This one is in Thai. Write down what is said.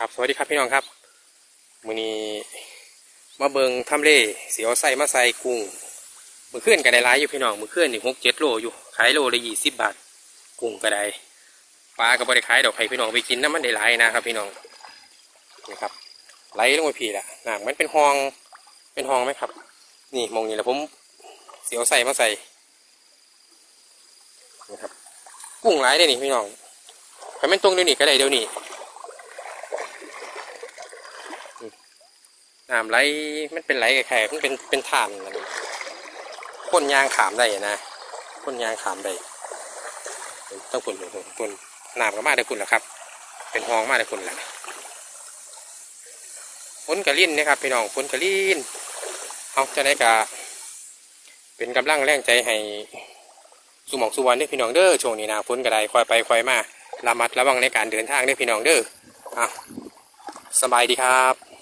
ครับสวัสดีครับพี่น้องครับมื้อนี้มาเบิงทำเลเสียวใส่มาใส่กุ้งมือขึ้นก็ได้หลายอยู่พี่น้องมือขึ้นนี่หกเจ็ดโลอยู่ขายโลละยี่สิบบาท กุ้งก็ได้ปลาก็บ่ได้ขายดอกไผ่พี่น้องไปกินน้ำมันได้หลายนะครับ พี่น้องนี่ครับไหลลงไปพี่ละน้ำมันเป็นห้องเป็นห้องไหมครับ นี่มองนี่แหละผมเสียวใส่มาใส่นี่ครับกุ้งหลายได้นี่พี่น้องใครเป็นตรงเดี๋ยวนี้ก็ได้เดี๋ยวนี้ น้ำไหลมันเป็นไหลแค่มันเป็นเป็นฐานมันพ่นยางขามได้นะพ่นยางขามได้ต้องพ่นพ่นพ่นน้ำก็มาได้คุณแหละครับ เป็นห้องมาได้คุณแหละฝนกระลิ่นนะครับพี่น้องฝนกระลิ่นเอาจะได้กะเป็นกำลังแรงใจให้สุหมองสุวรรณเด้พี่น้องเด้อช่วงนี้นะฝนกระไดคอยไปคอยมาระมัดระวังในการเดินทางเด้พี่น้องเด้ออะสบายดีครับ